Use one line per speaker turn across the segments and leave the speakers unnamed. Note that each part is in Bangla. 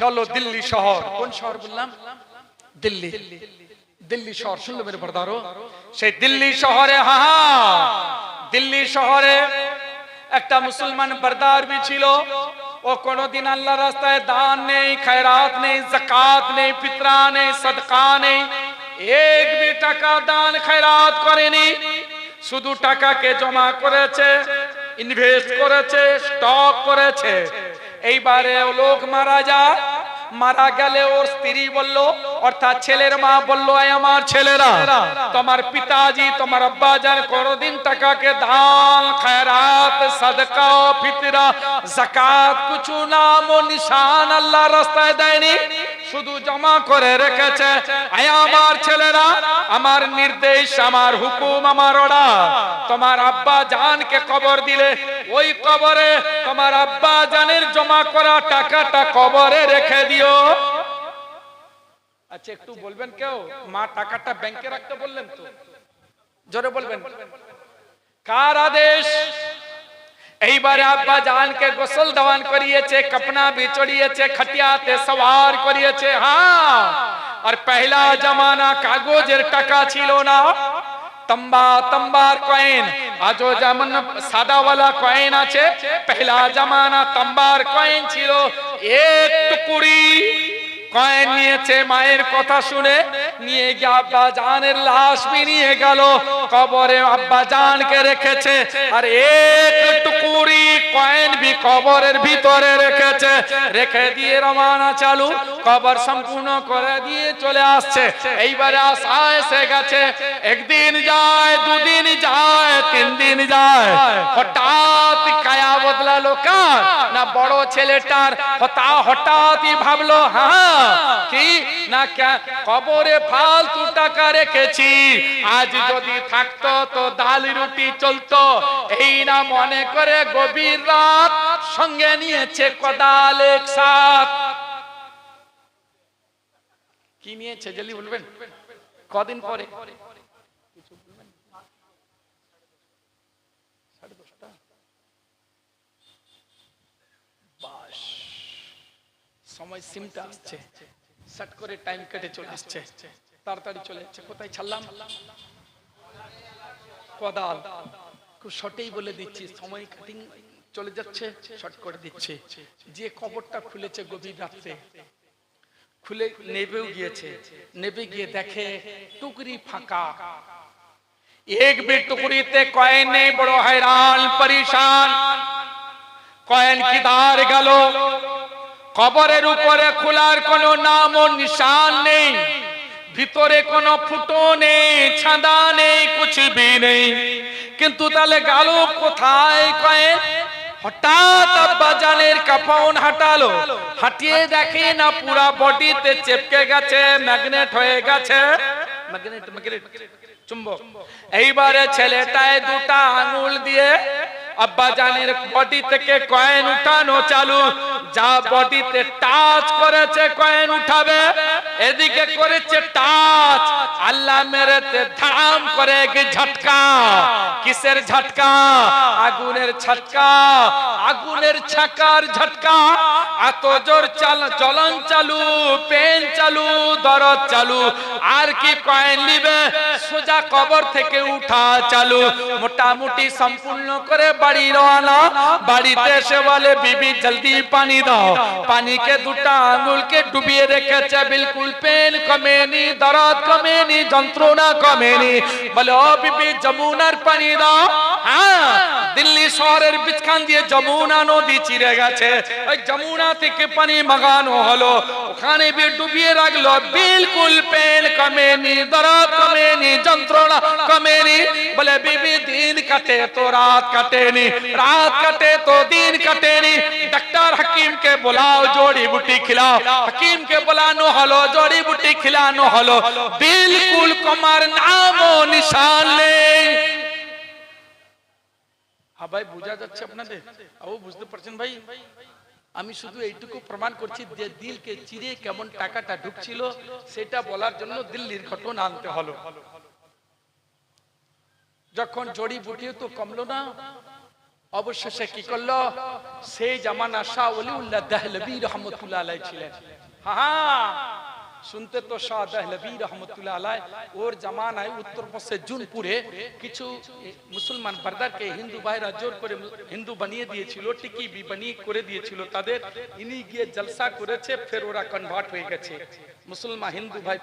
চলো দিল্লি শহর। কোন শহর বললাম? দিল্লি। দিল্লি। শহর। শুনলো মেরে বর্দারো সেই দিল্লি শহরে হা দিল্লি শহরে একটা মুসলমান বর্দার বি ছিল। ও কোনদিন আল্লাহ রাস্তায় দান নেই খয়রাত নেই জাকাত নেই ফিতরা নেই সদকা নেই। এক বি টাকা দান খয়রাত করেনি। শুধু টাকাকে জমা করেছে ইনভেস্ট করেছে স্টক করেছে। এইবারে ও লোক মারা যায় মারা গেলে ওর স্ত্রী বলল, অর্থাৎ ছেলের মা বলল, আয় আমার ছেলেরা, তোমার পিতাজি, তোমার আব্বা যান কোনদিন টাকাকে দান, খায়রাত, সদকা, ফিতরা জাকাত কিছু নাম ও নিশান আল্লাহ রাস্তায় দেয়নি। শুধু জমা করে রেখেছে। "এই আমার ছেলেরা, আমার নির্দেশ, আমার হুকুম, আমার ওরা তোমার আব্বা জানকে কবর দিলে, ওই কবরে তোমার আব্বা জানের জমা করা টাকাটা কবরে রেখে দিও। আচ্ছা একটু বলবেন কেউ? মা টাকাটা ব্যাংকে রাখতে বললেন তো? জোরে বলবেন। কার আদেশ? এইবারে আব্বা জানকে গোসল দেওয়ান করিয়েছে, কপনা भी চড়িয়েছে, খটিয়াতে সওয়ার করিয়েছে। হ্যাঁ আর পহলা জামানা কাগজের টাকা ছিল না। তম্বা তম্বার কয়েন, আজও যেমন সাদাওয়ালা কয়েন আছে, পহলা জামানা তম্বার কয়েন ছিল। এক টুকুরি কয়েন নিয়েছে মায়ের কথা শুনে। নিয়ে গিয়ে আব্বা জানের লাশ নিয়ে গেল। কবরে আব্বা জানকে রেখেছে। আর এক টুকুরি কয়েন বি কবরের ভিতরে রেখেছে। রেখে দিয়ে রমানা চালু। কবর সম্পূর্ণ করে দিয়ে চলে আসছে। এইবারে আশা এসে গেছে। একদিন যায়, দুদিন যায়, তিন দিন যায়। হঠাৎ কায়া বদলালো কার? না বড় ছেলেটার হঠাৎই ভাবলো হ্যাঁ কি? না কবরে ফালতু টাকা রেখেছি। আজ যদি থাকতো তো ডাল রুটি চলতো। এই না মনে করে গভীর রাত সঙ্গে নিয়েছে কদাল এক সাথ কি নিয়েছে জলদি বলবেন? কদিন পরে? সময় সিমটা আসছে সেট করে টাইম কেটে চলে আসছে তাড়াতাড়ি চলে যাচ্ছে কোথায় ছাড়লাম কদাল খুব শর্টেই বলে দিচ্ছি সময় কাটিং চলে যাচ্ছে শর্ট করে দিচ্ছে যে খবরটা খুলেছে গভীর রাত্রে খুলে নেবেও গিয়েছে নেবে গিয়ে দেখে টুকরি ফাঁকা এক বি টুকরিতে কয়েন নেই বড় हैरान পরেশান কয়েন কিদার গেল কবরের উপরে খোলার কোনো নাম ও নিশান নেই। ভিতরে কোনো ফুটো নেই, ছাদা নেই, কিছু ভি নেই। কিন্তু তাহলে গেল কোথায় কয়ে? হঠাৎ হাঁটালো। হাঁটিয়ে না বডিতে চেপকে গেছে, ম্যাগনেট হয়ে গেছে। এইবারে ছেলেটায় দুটা আঙুল দিয়ে আব্বা জানের বডি থেকে কয়েন উঠানো চালু। যা বডিতে টাচ করেছে, কয়েন উঠাবে। এদিকে করেছে টাচ। আল্লাহ মেরেতে ধাম করে কি ঝটকা। কিসের ঝটকা? আগুনের ছটকা আগুনের ছাকার ঝটকা। এত জোর চাল চলন চালু, পেন চালু, দরদ চালু। আর কি কয়েন নিবে? সোজা কবর থেকে উঠা চালু। মোটামুটি সম্পূর্ণ করে বাড়ি রওনা বাড়িতে এসে বলে বিবি জলদি পানি দাও পানিকে দুটা আঙুলকে ডুবিয়ে রেখেছে বিলকুল পেন কমেনি দরদ কমেনি যন্ত্রণা কমেনি বলে ও বিবি যমুনার পানি দাও হ্যাঁ দিল্লি শহরের বিচখান দিয়ে যমুনা নদী চিরে গেছে। ওই যমুনা থেকে পানি মাগানো হলো। ওখানে ডুবিয়ে রাখল, বিলকুল পেন কমেনি, দরদ কমেনি, যন্ত্রণা কমেনি। বলে, বিবি, দিন কাটে তো রাত কাটেনি, রাত কাটে তো দিন কাটেনি। ডাক্তার হাকিম কে বোলাও জড়ি বুটি খিলাও হাকিম কে বোলানো হলো, জড়ি বুটি খিলানো হলো। বিলকুল কমার নাম ও নিশান নেই। হ্যাঁ ভাই বোঝা যাচ্ছে আপনাদের আবু বুঝতে পারছেন ভাই আমি শুধু এইটুকু প্রমাণ করছি যে দিলকে চিরে কেমন টাকাটা ঢুকছিল সেটা বলার জন্য দিল্লির ঘটনা আনতে হলো যখন জড়ি বুটিও তো কমলো না অবশেষে কি করল সেই জামানা শাহ ওলিউল্লাহ দেহলবী রহমতুল্লাহ আলাই ছিলেন হ্যাঁ শুনতে তো শাহ রহমতুল্লাহ আলাই ওর জামানায় উত্তরপ্রদেশে জুনপুরে কিছু মুসলমান বারদারকে হিন্দু ভাইরা জোর করে হিন্দু বানিয়ে দিয়েছিল, টিকি বি বানিয়ে করে দিয়েছিল তাদের। ইনি গিয়ে জলসা করেছে, ফের ওরা কনভার্ট হয়ে গেছে। মুসলমান হিন্দু ভাই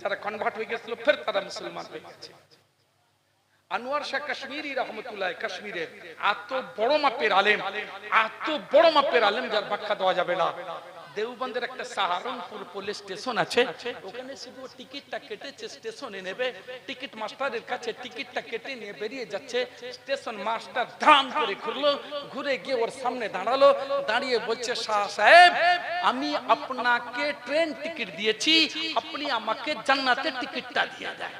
যারা কনভার্ট হয়ে গেছিল, ফের তারা মুসলমান হয়ে গেছে। আনোয়ার শাহ কাশ্মীরি রহমতুল্লাহ কাশ্মীরের এত বড় মাপের আলেম, এত বড় মাপের আলেম যার ব্যাখ্যা দেওয়া যাবে না। দেওবন্দের একটা সাহারনপুর পুলিশ স্টেশন আছে, ওখানে শুধু টিকিটটা কেটেছে স্টেশনে নেবে, টিকিট মাস্টারের কাছে টিকিটটা কেটে নিয়ে বেরিয়ে যাচ্ছে, স্টেশন মাস্টার ধাম করে ঘুরলো, ঘুরে গিয়ে ওর সামনে দাঁড়াল, দাঁড়িয়ে বলছে, শাহ সাহেব, আমি আপনাকে ট্রেন টিকিট দিয়েছি, আপনি আমাকে জান্নাতের টিকিটটা দিয়ে দেয়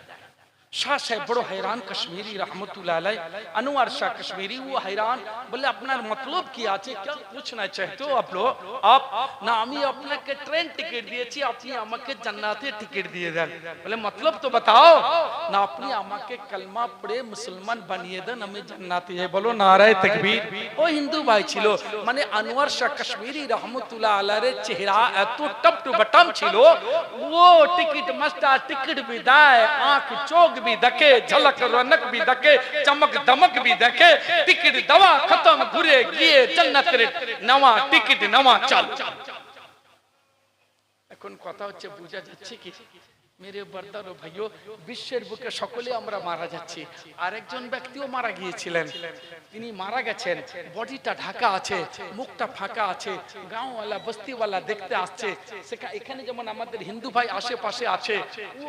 শাহ সাহেব বড় हैरान कश्मीरी रहमतुल्लाह अलैह अनवर शाह कश्मीरी वो हैरान बोले আপনার मतलब কি আছে क्या पूछना चाहते हो आप लोग आप না আমি আপনাকে ট্রেন টিকিট দিয়েছি আপনি আমাকে জান্নাতের টিকিট দিয়ে দেন বলে मतलब তো बताओ না আপনি আমাকে কালমা পড়ে মুসলমান বানিয়ে দেন আমি জান্নাতে যাই বলো নারায়ে তাকবীর ও হিন্দু ভাই ছিল মানে আনোয়ার শাহ কাশ্মীরি রহমতুল্লাহ আলাইহির চেহারা এত টপ টু বটম ছিল वो टिकट मास्टर टिकट भी दाए आंख चोक भी देखे झलक रौनक भी देखे चमक दमक भी देखे टिकट दवा खत्म घुरे गए जन्नत रे नवा टिकट नवा चल এখন কথা হচ্ছে বোঝা যাচ্ছে কি মেরে বর্দার ভাইও বিশ্বের বুকে সকলে আমরা মারা যাচ্ছি আরেকজন ব্যক্তিও মারা গিয়েছিলেন তিনি মারা গেছেন বডিটা ঢাকা আছে মুখটা ফাঁকা আছে গাঁওয়ালা বস্তিওয়ালা দেখতে আসছে এখানে যেমন আমাদের হিন্দু ভাই আশেপাশে আছে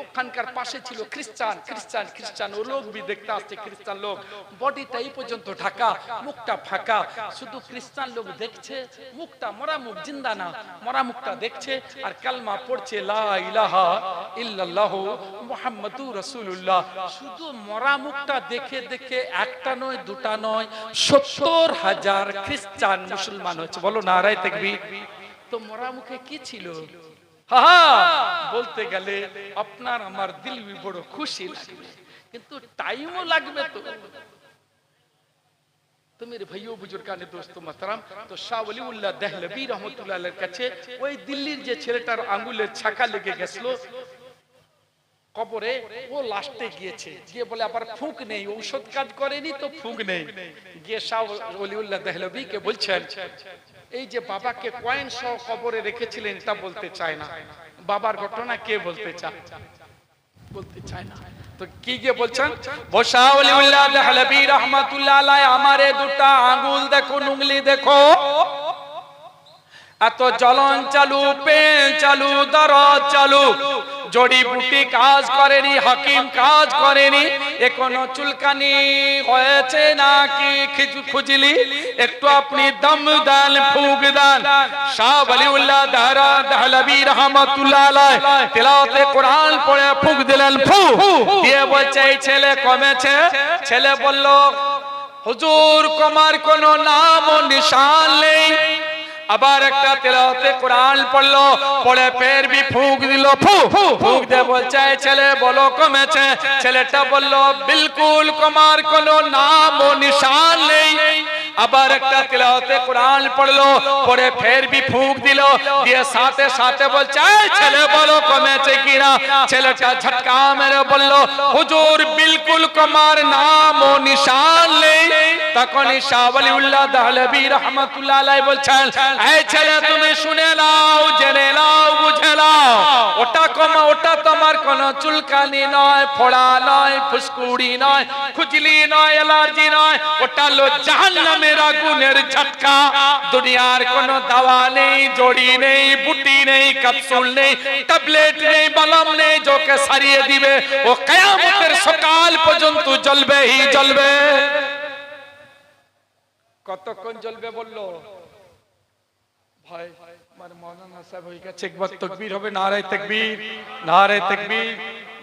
ওখানকার পাশে ছিল খ্রিস্টান খ্রিস্টান খ্রিস্টান ও লোক বি দেখতে আসছে, খ্রিস্টান লোক। বডিটা এই পর্যন্ত ঢাকা, মুখটা ফাঁকা। শুধু খ্রিস্টান লোক দেখছে, মুখটা মরা মুখ জিন্দা না মরা মুখটা দেখছে, আর কালমা পড়ছে লা ইলাহা বলতে গেলে আপনার আমার দিল বড় খুশি লাগবে, কিন্তু টাইমও লাগবে তো। তো মেরে ভাইও দোস্ত মোহতারাম, তো শাহ রহমতুল্লাহ কাছে ওই দিল্লির যে ছেলেটার আঙ্গুলের ছাকা লেগে গেছিল কবরে ও লাস্টে গিয়েছে। গিয়ে বলে, আবার ফুঁক নেই, ঔষধ কাজ করেনি তো ফুঁক নেই। গিয়ে শাহ ওলিউল্লাহ দেহলবী কে বলছেন, এই যে বাবাকে কয়েন সহ কবরে রেখেছিলেন তা বলতে চায় না। বাবার ঘটনা কে বলতে চায়? বলতে চায় না। তো কি গিয়ে বলছেন? বসাউলিউল্লাহ দেহলবী রহমাতুল্লাহ আলাই আমারে দুটা আঙ্গুল দেখো, উঙ্গলি দেখো। এত জ্বলন চালু, পেন চালু, দরদ চালু জড়ি বুটি কাজ করেনি, হাকিম কাজ করেনি। এখনও চুলকানি হয়েছে নাকি? খুজলি? একটু আপনি দম দান ফুক দান শাহ ওলিউল্লাহ দাহরা দাহলবী রহমাতুল্লাহ আলাইহ তেলাওয়াতে কোরআন পড়ে ফুক দিলেন, ফু। দিয়ে বলছে ছেলে কমেছে? ছেলে বলল, হুজুর কমার কোনো নাম ও নিশান নেই? আবার একটা তেলাওয়াতে কোরআন পড়ল, পড়ে ফের বি ফুঁক দিল, ফু দে বলছে ছেলে বলো কমেছে। ছেলেটা বলল, বিলকুল কমার কোনো নাম ও নিশান নেই। আবার একটা তেলাওয়াতে কোরআন পড়ল, পড়ে ফের বি ফুঁক দিল, দিয়ে সাথে সাথে বলছে, "এই ছেলে বলো কমেছে কিনা? ছেলেটা ঝটকা মেরে বলল, হুজুর, বিলকুল কমার নাম ও নিশান নেই। তখনই শাহ ওলিউল্লাহ দাহলবী রহমাতুল্লাহ বলছেন, এই ছেলে, তুমি শুনে নাও, জেনে নাও, বুঝে নাও। ওটা কমা, ওটা তোমার কোন চুলকানি নয়, ফোড়া নয়, ফুসকুড়ি নয়, খুজলি নয় অ্যালার্জি নয়। ওটা হলো জাহান্নামের আগুনের ঝটকা। দুনিয়ার কোনো দাওয়া নেই, জড়ি নেই, বুটি নেই, ক্যাপসুল নেই, ট্যাবলেট নেই, বালাম নেই যোকে সারিয়ে দিবে। ও কিয়ামতের সকাল পর্যন্ত জ্বলবেই জ্বলবে। কতক্ষণ জ্বলবে বলল? ভাই, আমার মৌলানা সাহেব হয়ে গেছে, একবার তকবীর হবে, নারায় তকবীর নারায় তকবীর।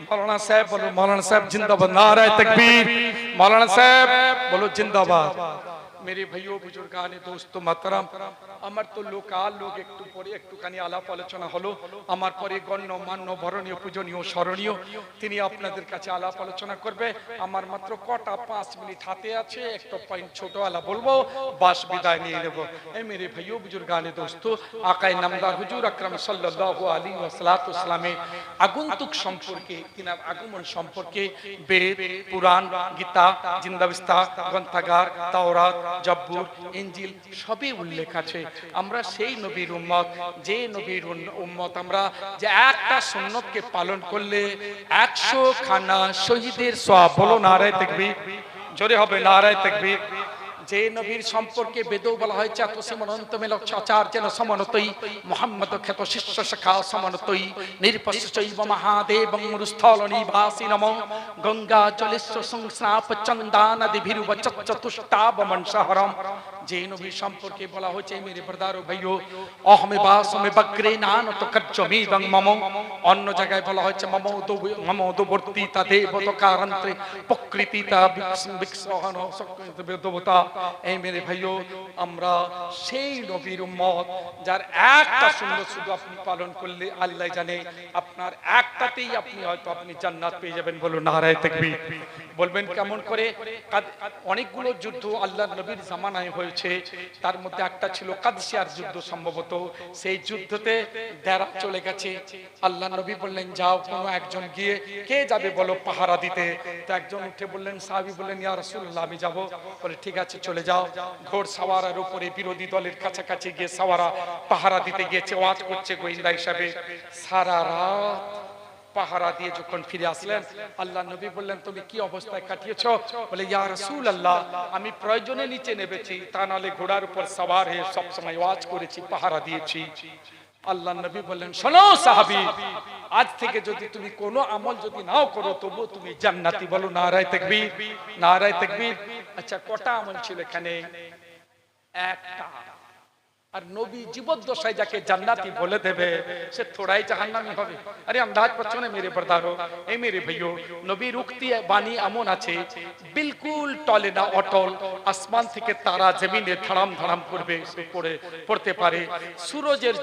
মৌলানা সাহেব বলো মৌলানা সাহেব জিন্দাবাদ, নারায় তকবীর। মৌলানা সাহেব বলো জিন্দাবাদ। মেরে ভাইও বুজুর্গানে দোস্ত মাতারাম আমার তো লোকাল লোক একটু পরে একটুখানি আলাপ আলোচনা হলো আমার পরে গণ্য বরণীয় পূজনীয় স্মরণীয় তিনি আপনাদের কাছে আলাপ আলোচনা করবে আমার মাত্র কটা পাঁচ মিনিট হাতে আছে একটা পয়েন্ট ছোট আলা বলব বাস বিদায় নিয়ে নেব এই মেরে ভাইও বুজুর্গানে দোস্ত আকাই নামদার হুজুর আকরাম ওয়াসাল্লাতু ইসলামে আগন্তুক সম্পর্কে তিনার আগমন সম্পর্কে বেদ পুরাণ গীতা জিন্দাবিস্তা গ্রন্থাগার জব্বুর ইঞ্জিল সবই উল্লেখ আছে। আমরা সেই নবীর উম্মত, যে নবীর উম্মত আমরা যে একটা সুন্নতকে পালন করলে একশো খানা শহীদের সব বলো, নারায় দেখবি জোরে হবে, নারায় দেখবি যে নবীর সম্পর্কে বেদেও বলা হয়েছে, এত সীমান্ত মেলক আচার যেন সমানতই। মোহাম্মদ খ্যাত শিষ্য শাখা সমানতই। নির্পশৈব মহাদেব মরুস্থল নিবাসী নম। গঙ্গা জলেশ্ব সংস্নাপ চন্দানদি ভিরুব চতুষ্টাব মনসাহরম যে নবীর সম্পর্কে বলা হয়েছে মেরে ব্রদার ভাইও অহমে বাসমে বগ্রে নান তো কজ্জমি এবং মম অন্য জায়গায় বলা হয়েছে মম দো মম দোবর্তী তা দেব তো দেবতকারন্ত্রে প্রকৃতি তা বিকসহন দেবতা এই মেরে ভাইও আমরা সেই নবীর উম্মত যার একটা সুন্দর শুধু আপনি পালন করলে আল্লাহ জানে আপনার একটাতেই আপনি হয়তো আপনি জান্নাত পেয়ে যাবেন বলুন নারায় তাকবীর বলবেন কেমন করে অনেকগুলো যুদ্ধ আল্লাহ নবীর জামানায় হয়েছে তার মধ্যে একটা ছিল কাদসিয়ার যুদ্ধ সম্ভবত। সেই যুদ্ধতে দেরা চলে গেছে। আল্লাহ নবী বললেন, যাও, কোনো একজন গিয়ে, কে যাবে বলো পাহারা দিতে? তো একজন উঠে বললেন, সাহাবি বললেন, ইয়া রাসূলুল্লাহ, আমি যাব। বলে, ঠিক আছে, চলে যাও। ঘোড় সাওয়ারের উপরে বিরোধী দলের কাছাকাছি গিয়ে সাওয়ারা পাহারা দিতে গিয়েছে, ওয়াজ করছে গোয়েন্দা হিসাবে। সারা রাত পাহারা দিয়ে যখন ফিরে আসলেন, আল্লাহ নবী বললেন, তুমি কি অবস্থায় কাটিয়েছো? বলে, ইয়া রাসূল আল্লাহ আমি প্রয়োজনে নিচে নেমেছি, তা নালে ঘোড়ার উপর সওয়ার হয়ে সব সময় ওয়াজ করেছি, পাহারা দিয়েছি। আল্লাহ নবী বললেন, শোনো সাহাবী, আজ থেকে যদি তুমি কোনো আমল যদি নাও করো তবু তুমি জান্নাতি বলো, নারায় তাকবীর নারায় তাকবীর। আচ্ছা কটা আমল ছিল এখানে? একটা। আর নবী জীবদ্দশায় যাকে জান্নাতি বলে দেবে, সে থোড়াই জাহান্নামি হবে। আরে আন্দাজ পাচ্ছ না মেরে বরদারো? এই মেরে ভাইও নবীর উক্তি বাণী এমন আছে, বিলকুল টলে না অটল, আসমান থেকে তারা জমিনে ধড়াম ধড়াম করবে পড়ে পড়তে পারে। সূরজের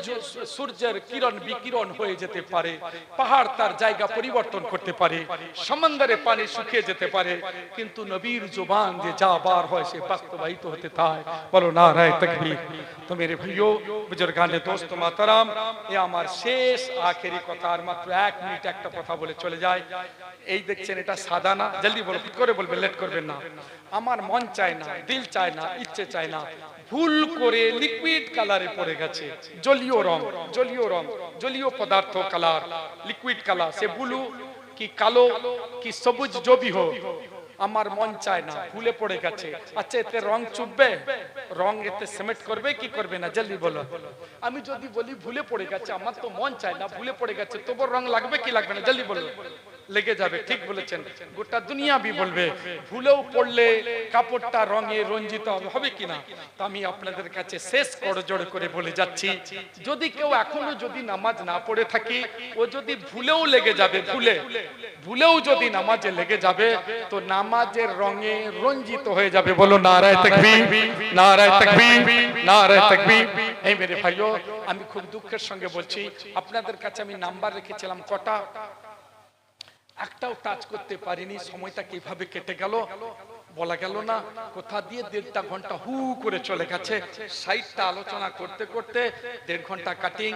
সূর্যের কিরণ বিকিরণ হয়ে যেতে পারে, পাহাড় তার জায়গা পরিবর্তন করতে পারে সমন্দরে পানি শুকিয়ে যেতে পারে, কিন্তু নবীর জবান যে যা বার হয় সে বাস্তবায়িত হতে থাকে বলো না রায় তকবীর। তো মেরে ভাইও বুজুর্গানে দোস্ত মাতারাম, এ আমার শেষ আখেরি কথা, আর মাত্র এক মিনিট একটা কথা বলে চলে যায়। এই দেখছেন এটা সাদা না, জলদি বলো করে বলবেন, লেট করবেন না। আমার মন চায় না, দিল চায় না, ইচ্ছে চায় না, ভুল করে লিকুইড কালারে পড়ে গেছে, জলীয় রং জলীয় রং, জলীয় পদার্থ কালার লিকুইড কালার সে ব্লু কি কালো, কি সবুজ, জবি হোক। আমার মন চায় না ফুলে পড়ে গেছে। আচ্ছা এতে রং চুপবে? রং এতে সিমেন্ট করবে? কি করবে না? জলদি বলো। আমি যদি বলি ভুলে পড়ে গেছে, আমার তো মন চায় না, ভুলে পড়ে গেছে, তবুও রং লাগবে কি লাগবে না? জলদি বলো। লেগে যাবে, ঠিক বলেছেন। গোটা দুনিয়া বি বলবে, ভুলেও পড়লে কাপড়টা রঙে রঞ্জিত হবে হবে কিনা? তো আমি আপনাদের কাছে শেষ করজোড় করে বলে যাচ্ছি। যদি কেউ এখনও যদি নামাজ না পড়ে থাকি, ও যদি ভুলেও লেগে যাবে, ভুলে, ভুলেও যদি নামাজে লেগে যাবে, তো নামাজের রঙে রঞ্জিত হয়ে যাবে, বলো নারায় তাকবীর নারায় তাকবীর নারায় তাকবীর। এই মেরে ভাইও, আমি খুব দুঃখের সঙ্গে বলছি, আপনাদের কাছে আমি নাম্বার রেখেছিলাম কটা? একটাও টাচ করতে পারিনি, সময়টা কীভাবে কেটে গেল বলা গেল না। কোথা দিয়ে দেড়টা ঘণ্টা হু করে চলে গেছে সাইটটা আলোচনা করতে করতে দেড় ঘণ্টা কাটিং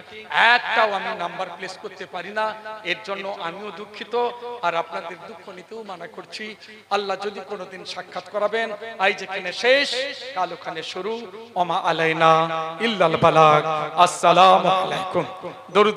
একটাও আমি নাম্বার প্লেস করতে পারি না। এর জন্য আমিও দুঃখিত আর আপনাদের দুঃখ নিতেও মানা করছি। আল্লাহ যদি কোনোদিন সাক্ষাৎ করাবেন, আই যেখানে শেষ, কাল ওখানে শুরু। ওমা আলাইনা ইল্লাল বালাগ। আসসালামু আলাইকুম। দরুদ